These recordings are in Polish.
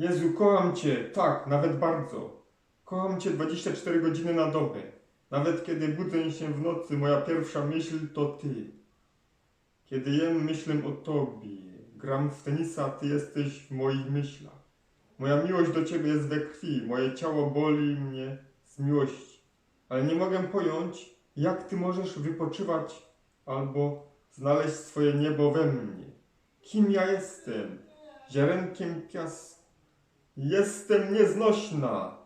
Jezu, kocham Cię, tak, nawet bardzo. Kocham Cię 24 godziny na dobę. Nawet kiedy budzę się w nocy, moja pierwsza myśl to Ty. Kiedy jem, myślę o Tobie. Gram w tenisa, Ty jesteś w moich myślach. Moja miłość do Ciebie jest we krwi, moje ciało boli mnie z miłości. Ale nie mogę pojąć, jak Ty możesz wypoczywać albo znaleźć swoje niebo we mnie. Kim ja jestem? Ziarenkiem piasku. Jestem nieznośna.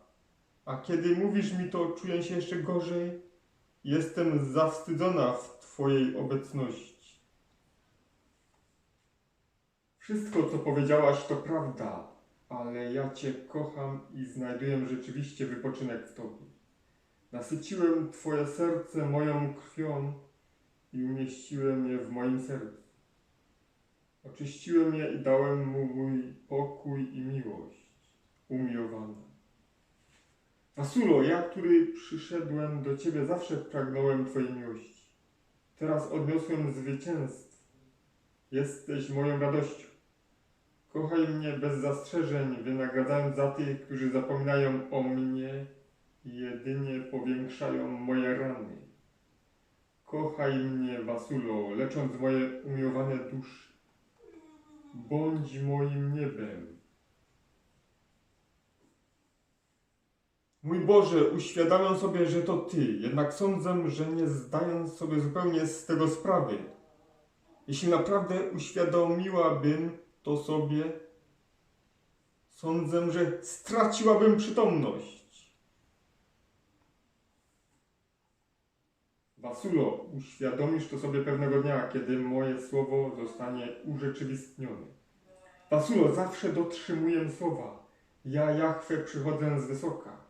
A kiedy mówisz mi to, czuję się jeszcze gorzej. Jestem zawstydzona w Twojej obecności. Wszystko, co powiedziałaś, to prawda, ale ja Cię kocham i znajduję rzeczywiście wypoczynek w Tobie. Nasyciłem Twoje serce moją krwią i umieściłem je w moim sercu. Oczyściłem je i dałem mu mój pokój i miłość, umiłowana. Wasulo, ja, który przyszedłem do Ciebie, zawsze pragnąłem Twojej miłości. Teraz odniosłem zwycięstwo. Jesteś moją radością. Kochaj mnie bez zastrzeżeń, wynagradzając za tych, którzy zapominają o mnie i jedynie powiększają moje rany. Kochaj mnie, Wasulo, lecząc moje umiłowane dusze. Bądź moim niebem. Mój Boże, uświadamiam sobie, że to Ty, jednak sądzę, że nie zdając sobie zupełnie z tego sprawy. Jeśli naprawdę uświadomiłabym to sobie, sądzę, że straciłabym przytomność. Wasulo, uświadomisz to sobie pewnego dnia, kiedy moje słowo zostanie urzeczywistnione. Wasulo, zawsze dotrzymuję słowa. Ja, Jachwę, przychodzę z wysoka.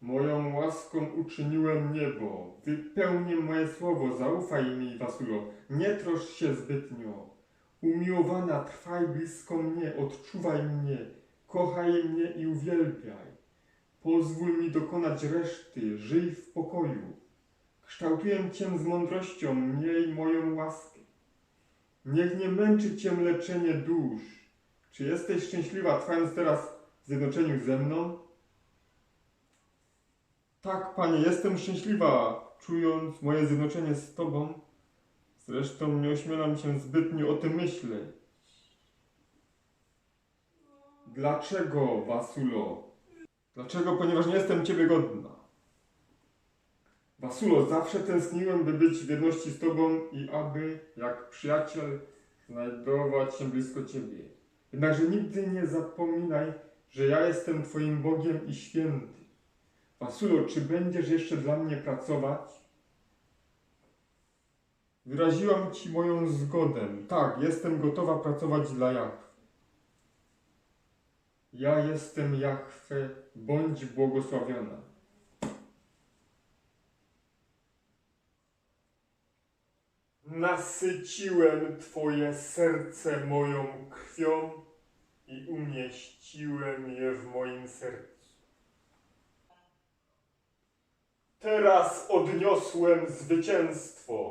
Moją łaską uczyniłem niebo. Wypełnię moje słowo. Zaufaj mi, Wasulo. Nie troszcz się zbytnio. Umiłowana, trwaj blisko mnie, odczuwaj mnie, kochaj mnie i uwielbiaj. Pozwól mi dokonać reszty, żyj w pokoju. Kształtuję Cię z mądrością, miej moją łaskę. Niech nie męczy Cię leczenie dusz. Czy jesteś szczęśliwa, trwając teraz w zjednoczeniu ze mną? Tak, Panie, jestem szczęśliwa, czując moje zjednoczenie z Tobą. Zresztą nie ośmielam się zbytnio o tym myśleć. Dlaczego, Wasulo? Dlaczego? Ponieważ nie jestem Ciebie godna. Wasulo, zawsze tęskniłem, by być w jedności z Tobą i aby, jak przyjaciel, znajdować się blisko Ciebie. Jednakże nigdy nie zapominaj, że ja jestem Twoim Bogiem i święty. Wasulo, czy będziesz jeszcze dla mnie pracować? Wyraziłam Ci moją zgodę. Tak, jestem gotowa pracować dla Jachwy. Ja jestem Jachwę, bądź błogosławiona. Nasyciłem Twoje serce moją krwią i umieściłem je w moim sercu. Teraz odniosłem zwycięstwo.